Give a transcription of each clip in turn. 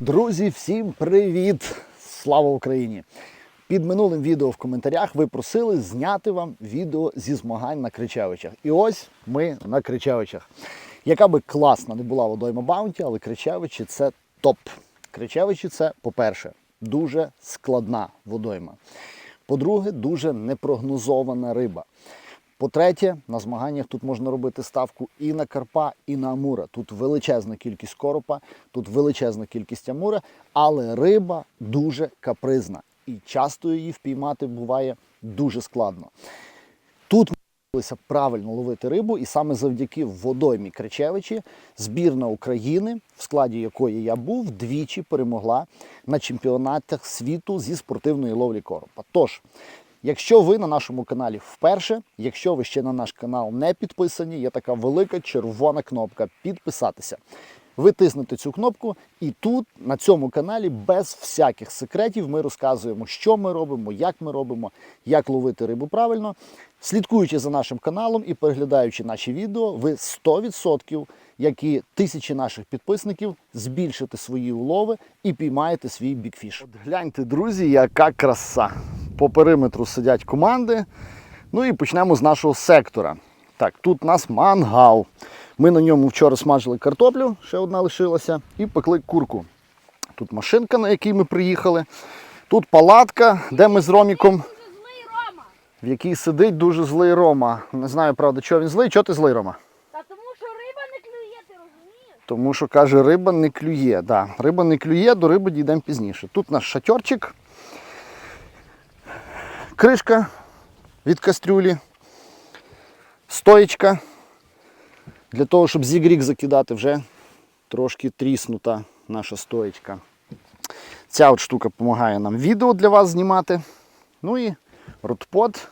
Друзі, всім привіт! Слава Україні! Під минулим відео в коментарях ви просили зняти вам відео зі змагань на Кричавичах. І ось ми на Кричавичах. Яка би класна не була водойма Баунті, але Кричавичі це топ. Кричевичі це, по-перше, дуже складна водойма. По-друге, дуже непрогнозована риба. По-третє, на змаганнях тут можна робити ставку і на карпа, і на амура. Тут величезна кількість коропа, тут величезна кількість амура, але риба дуже капризна. І часто її впіймати буває дуже складно. Тут правильно ловити рибу, і саме завдяки водоймі Кричевичі збірна України, в складі якої я був, двічі перемогла на чемпіонатах світу зі спортивної ловлі коропа. Тож, Якщо ви на нашому каналі вперше, якщо ви ще на наш канал не підписані, є така велика червона кнопка підписатися. Ви тиснете цю кнопку, і тут, на цьому каналі, без всяких секретів, ми розказуємо, що ми робимо, як ми робимо, як ловити рибу правильно. Слідкуючи за нашим каналом і переглядаючи наші відео, ви 100%, як і тисячі наших підписників, збільшите свої улови і піймаєте свій бікфіш. От гляньте, друзі, яка краса. По периметру сидять команди. Ну і почнемо з нашого сектора. Так, тут у нас мангал. Ми на ньому вчора смажили картоплю, ще одна лишилася, і пекли курку. Тут машинка, на якій ми приїхали. Тут палатка, де ми з Роміком, в якій сидить дуже злий Рома. Не знаю, правда, чого він злий. Чого ти злий, Рома? Та тому що риба не клює, ти розумієш? Тому що каже, риба не клює. Да, риба не клює, до риби дійдемо пізніше. Тут наш шатерчик, кришка від кастрюлі, стоєчка. Для того, щоб зігрік закидати, вже трошки тріснута наша стоєчка. Ця от штука допомагає нам відео для вас знімати. Ну і ротпод.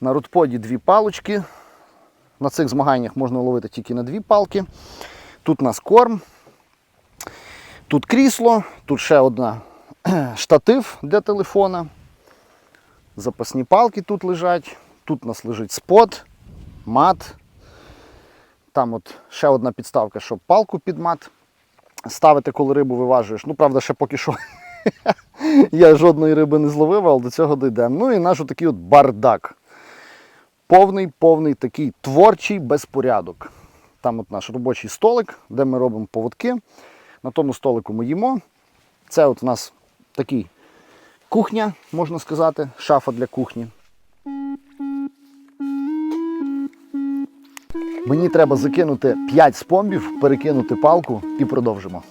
На ротподі дві палочки. На цих змаганнях можна ловити тільки на дві палки. Тут у нас корм, тут крісло, тут ще одна штатив для телефона. Запасні палки тут лежать. Тут у нас лежить спот, мат. Там от ще одна підставка, щоб палку під мат ставити, коли рибу виважуєш. Ну, правда, ще поки що я жодної риби не зловив, але до цього дійдемо. Ну і наш такий от бардак повний, повний такий творчий безпорядок. Там от наш робочий столик, де ми робимо поводки. На тому столику ми їмо. Це от у нас такий кухня, можна сказати, шафа для кухні. Мені треба закинути 5 спомбів, перекинути палку і продовжимо.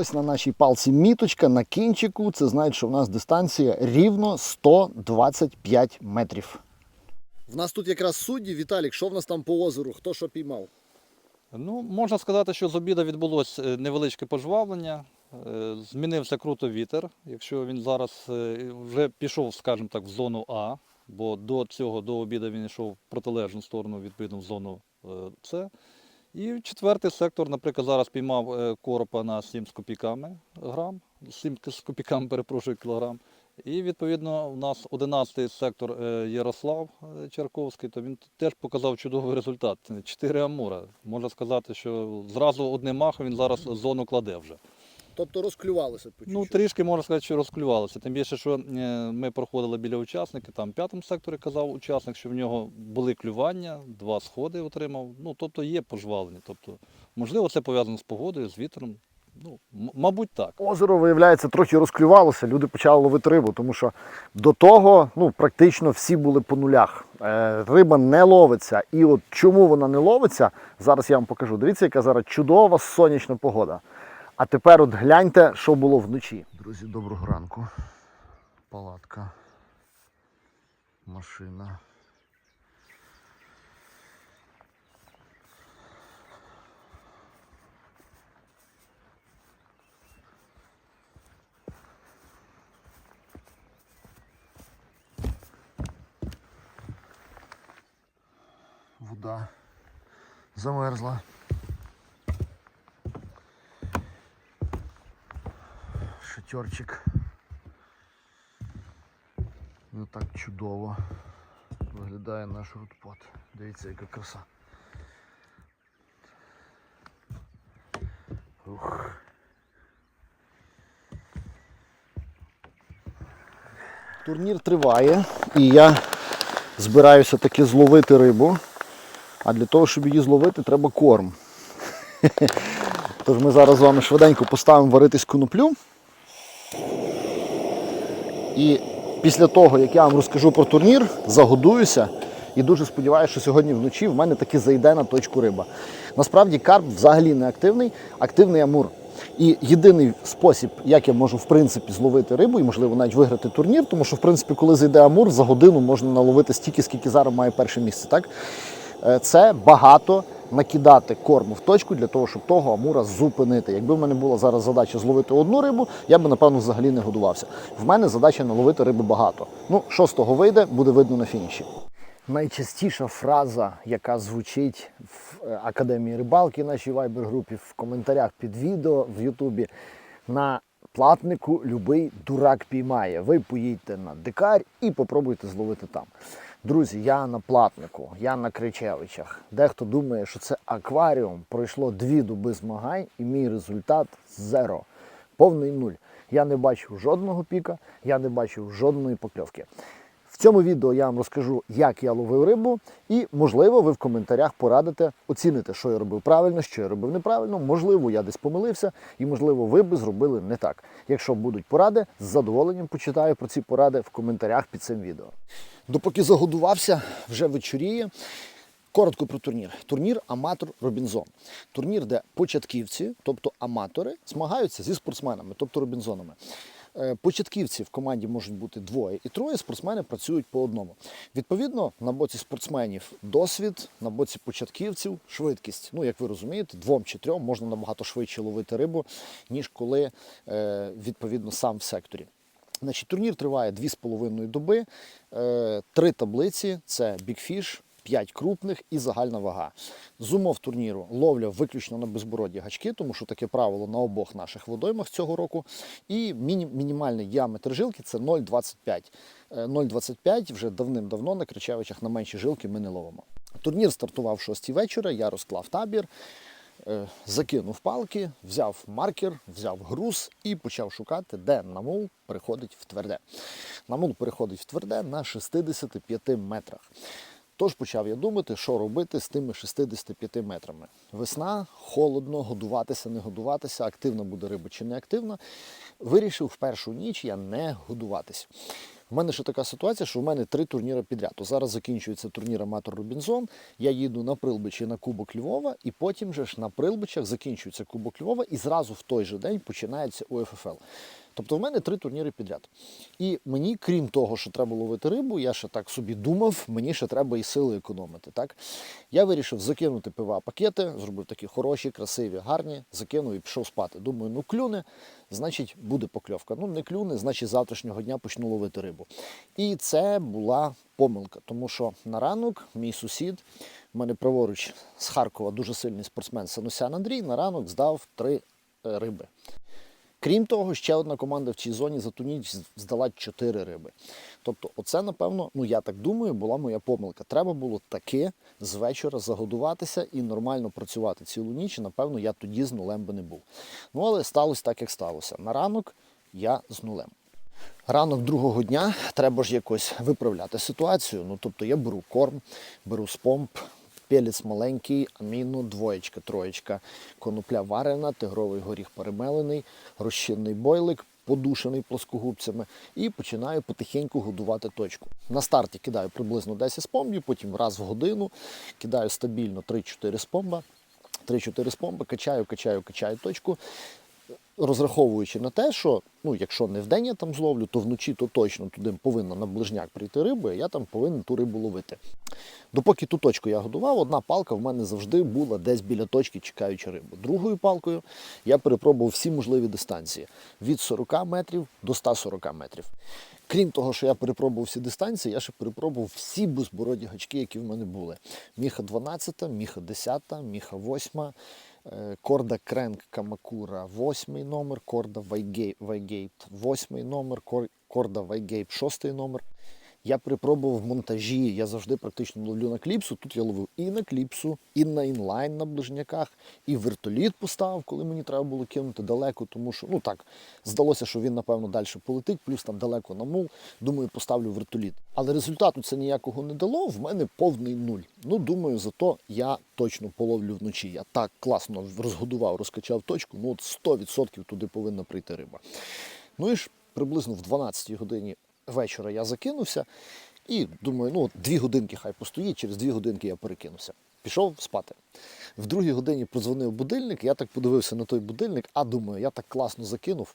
Ось на нашій палці міточка на кінчику. Це значить, що в нас дистанція рівно 125 метрів. В нас тут якраз судді. Віталік, що в нас там по озеру? Хто що піймав? Ну, можна сказати, що з обіду відбулося е, невеличке пожвавлення. Е, Змінився круто вітер. Якщо він зараз е, вже пішов, скажімо так, в зону А, бо до цього, до обіду він йшов в протилежну сторону, відповідно, в зону С. І четвертий сектор, наприклад, зараз піймав е, коропа на 7 з копійками грам, 7 з копійками, перепрошую, кілограм. І відповідно у нас 11-й сектор е, Ярослав е, Черковський, то він теж показав чудовий результат. Чотири амура. Можна сказати, що зразу одним махом він зараз зону кладе вже. Тобто розклювалося по Ну, трішки можна сказати, що розклювалося. Тим більше, що е, ми проходили біля учасників, там в п'ятому секторі казав учасник, що в нього були клювання, два сходи отримав. Ну, тобто є пожвавлення. Тобто, можливо, це пов'язано з погодою, з вітром. Ну, м- мабуть, так. Озеро, виявляється, трохи розклювалося, люди почали ловити рибу, тому що до того ну, практично всі були по нулях. Е, риба не ловиться. І от чому вона не ловиться, зараз я вам покажу. Дивіться, яка зараз чудова сонячна погода. А тепер от гляньте, що було вночі. Друзі, доброго ранку. Палатка. Машина. Вода замерзла. Шатерчик. Ну так чудово виглядає наш рудпот. Дивіться, яка краса. Ух. Турнір триває і я збираюся таки зловити рибу. А для того, щоб її зловити, треба корм. Тож ми зараз з вами швиденько поставимо варитись коноплю. І після того, як я вам розкажу про турнір, загодуюся і дуже сподіваюся, що сьогодні вночі в мене таки зайде на точку риба. Насправді карп взагалі не активний, активний амур. І єдиний спосіб, як я можу в принципі зловити рибу і можливо навіть виграти турнір, тому що в принципі, коли зайде амур, за годину можна наловити стільки, скільки зараз має перше місце. Так? Е, Це багато накидати корму в точку для того, щоб того амура зупинити. Якби в мене була зараз задача зловити одну рибу, я б напевно взагалі не годувався. В мене задача наловити риби багато. Ну, що з того вийде, буде видно на фініші. Найчастіша фраза, яка звучить в е, Академії рибалки, нашій вайбер-групі, в коментарях під відео в Ютубі, на платнику любий дурак піймає. Ви поїдьте на дикарь і попробуйте зловити там. Друзі, я на платнику, я на Кричевичах. Дехто думає, що це акваріум. Пройшло дві доби змагань, і мій результат зеро. Повний нуль. Я не бачив жодного піка, я не бачив жодної покльовки. В цьому відео я вам розкажу, як я ловив рибу, і можливо ви в коментарях порадите оцінити, що я робив правильно, що я робив неправильно. Можливо, я десь помилився, і можливо, ви би зробили не так. Якщо будуть поради, з задоволенням почитаю про ці поради в коментарях під цим відео. Допоки загодувався, вже вечоріє. Коротко про турнір. Турнір Аматор Робінзон. Турнір, де початківці, тобто аматори, змагаються зі спортсменами, тобто робінзонами. Е, Початківці в команді можуть бути двоє і троє, спортсмени працюють по одному. Відповідно, на боці спортсменів досвід, на боці початківців швидкість. Ну, як ви розумієте, двом чи трьом можна набагато швидше ловити рибу, ніж коли е, відповідно сам в секторі. Значить, турнір триває 2,5 доби, е, три таблиці: це бікфіш, 5 крупних і загальна вага. З умов турніру ловля виключно на безбородні гачки, тому що таке правило на обох наших водоймах цього року. І мінімальний діаметр жилки це 0,25. Е, 0,25 вже давним-давно на Кричевичах на менші жилки ми не ловимо. Турнір стартував в 6 вечора, я розклав табір. Е, закинув палки, взяв маркер, взяв груз і почав шукати, де намул переходить в тверде. Намул переходить в тверде на 65 метрах. Тож почав я думати, що робити з тими 65 метрами. Весна, холодно, годуватися, не годуватися, активна буде риба чи не активна. Вирішив в першу ніч я не годуватись. У мене ще така ситуація, що в мене три турніри підряд. То зараз закінчується турнір Аматор Робінзон. Я їду на Прилбичі на Кубок Львова, і потім же ж на Прилбичах закінчується Кубок Львова, і зразу в той же день починається УФФЛ. Тобто в мене три турніри підряд. І мені, крім того, що треба ловити рибу, я ще так собі думав, мені ще треба і сили економити. Так? Я вирішив закинути пива пакети, зробив такі хороші, красиві, гарні, закинув і пішов спати. Думаю, ну клюне, значить буде покльовка. Ну не клюне, значить завтрашнього дня почну ловити рибу. І це була помилка, тому що на ранок мій сусід, в мене праворуч з Харкова дуже сильний спортсмен Санусян Андрій, на ранок здав три е, риби. Крім того, ще одна команда в цій зоні за ту ніч здала 4 риби. Тобто, оце, напевно, ну я так думаю, була моя помилка. Треба було таки з вечора загодуватися і нормально працювати цілу ніч. І, напевно, я тоді з нулем би не був. Ну, але сталося так, як сталося. На ранок я з нулем. Ранок другого дня треба ж якось виправляти ситуацію. Ну, тобто я беру корм, беру з помп, маленький, аміно, двоєчка, троєчка, конопля варена, тигровий горіх перемелений, розчинний бойлик, подушений плоскогубцями, і починаю потихеньку годувати точку. На старті кидаю приблизно 10 спомбів, потім раз в годину кидаю стабільно 3-4 спомба. 3-4 спомби, качаю, качаю, качаю точку розраховуючи на те, що ну, якщо не вдень я там зловлю, то вночі то точно туди повинна на ближняк прийти риба, і я там повинен ту рибу ловити. Допоки ту точку я годував, одна палка в мене завжди була десь біля точки, чекаючи рибу. Другою палкою я перепробував всі можливі дистанції від 40 метрів до 140 метрів. Крім того, що я перепробував всі дистанції, я ще перепробував всі безбороді гачки, які в мене були. Міха 12, міха 10, міха 8, е, корда Кренк Камакура 8 номер, корда Вайгейт, Вайгейт 8 номер, кор- корда Вайгейт 6 номер. Я перепробував в монтажі, я завжди практично ловлю на кліпсу. Тут я ловив і на кліпсу, і на інлайн на ближняках, і вертоліт поставив, коли мені треба було кинути далеко, тому що ну так здалося, що він напевно далі полетить, плюс там далеко на мул. Думаю, поставлю вертоліт. Але результату це ніякого не дало. В мене повний нуль. Ну думаю, зато я точно половлю вночі. Я так класно розгодував, розкачав точку. Ну от 100% туди повинна прийти риба. Ну і ж приблизно в 12 годині вечора я закинувся і думаю, ну, дві годинки хай постоїть, через дві годинки я перекинуся. Пішов спати. В другій годині подзвонив будильник, я так подивився на той будильник, а думаю, я так класно закинув.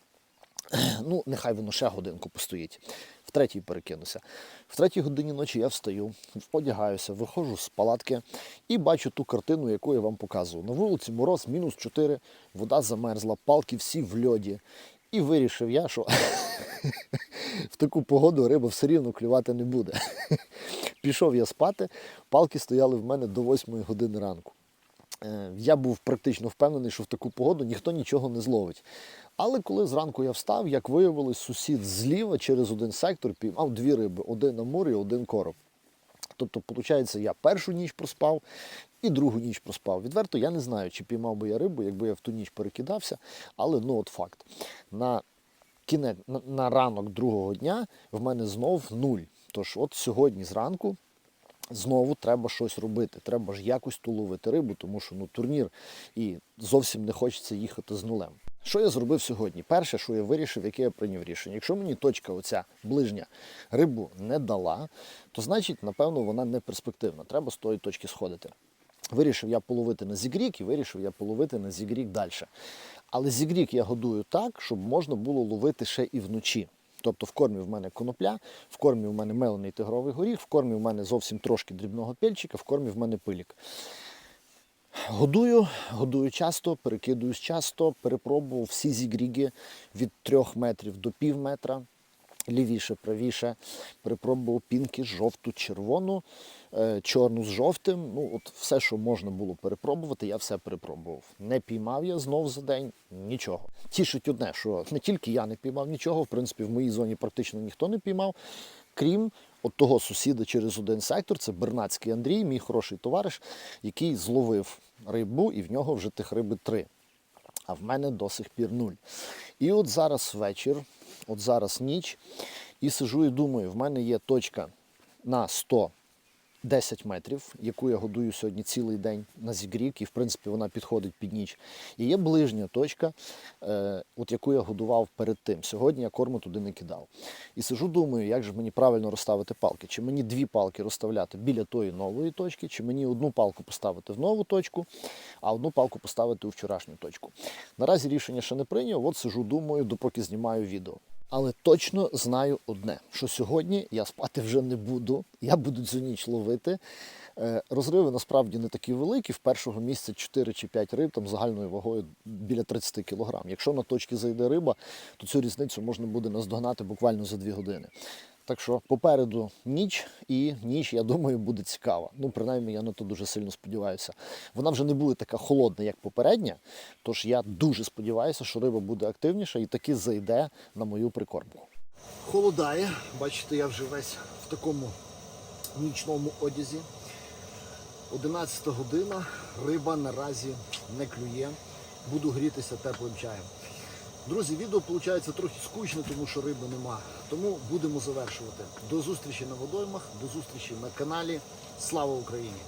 Ну, нехай воно ще годинку постоїть. В третій перекинуся. В третій годині ночі я встаю, одягаюся, виходжу з палатки і бачу ту картину, яку я вам показував. На вулиці мороз мінус 4, вода замерзла, палки всі в льоді. І вирішив я, що в таку погоду риба все рівно клювати не буде. Пішов я спати, палки стояли в мене до 8 години ранку. Е, Я був практично впевнений, що в таку погоду ніхто нічого не зловить. Але коли зранку я встав, як виявилось, сусід зліва через один сектор піймав дві риби: один амур і один короб. Тобто, виходить, я першу ніч проспав і другу ніч проспав. Відверто я не знаю, чи піймав би я рибу, якби я в ту ніч перекидався, але ну от факт. На кінець на, на ранок другого дня в мене знов нуль. Тож, от сьогодні зранку знову треба щось робити. Треба ж якось ту ловити рибу, тому що ну, турнір і зовсім не хочеться їхати з нулем. Що я зробив сьогодні? Перше, що я вирішив, яке я прийняв рішення. Якщо мені точка оця ближня рибу не дала, то значить, напевно, вона не перспективна. Треба з тої точки сходити. Вирішив я половити на зігрік і вирішив я половити на зігрік далі. Але зігрік я годую так, щоб можна було ловити ще і вночі. Тобто в кормі в мене конопля, в кормі в мене мелений тигровий горіх, в кормі в мене зовсім трошки дрібного пельчика, в кормі в мене пилік. Годую, годую часто, перекидуюсь часто, перепробував всі зігріги від 3 метрів до пів метра, лівіше, правіше. Перепробував пінки жовту, червону, е, чорну з жовтим. Ну, от все, що можна було перепробувати, я все перепробував. Не піймав я знов за день нічого. Тішить одне, що не тільки я не піймав нічого, в принципі, в моїй зоні практично ніхто не піймав, крім от того сусіда через один сектор, це Бернацький Андрій, мій хороший товариш, який зловив рибу, і в нього вже тих риби три. А в мене до сих пір нуль. І от зараз вечір, от зараз ніч, і сижу і думаю, в мене є точка на 110 метрів, яку я годую сьогодні цілий день на зігрік, і в принципі вона підходить під ніч. І є ближня точка, е, от яку я годував перед тим. Сьогодні я корму туди не кидав. І сижу, думаю, як же мені правильно розставити палки. Чи мені дві палки розставляти біля тої нової точки, чи мені одну палку поставити в нову точку, а одну палку поставити у вчорашню точку. Наразі рішення ще не прийняв, от сижу, думаю, допоки знімаю відео. Але точно знаю одне, що сьогодні я спати вже не буду, я буду цю ніч ловити. Е, Розриви насправді не такі великі. В першого місця 4 чи 5 риб там загальною вагою біля 30 кг. Якщо на точки зайде риба, то цю різницю можна буде наздогнати буквально за 2 години. Так що попереду ніч, і ніч, я думаю, буде цікава. Ну, принаймні, я на то дуже сильно сподіваюся. Вона вже не буде така холодна, як попередня. Тож я дуже сподіваюся, що риба буде активніша і таки зайде на мою прикормку. Холодає, бачите, я вже весь в такому нічному одязі. 11 година, риба наразі не клює. Буду грітися теплим чаєм. Друзі, відео виходить трохи скучно, тому що риби нема. Тому будемо завершувати. До зустрічі на водоймах, до зустрічі на каналі. Слава Україні!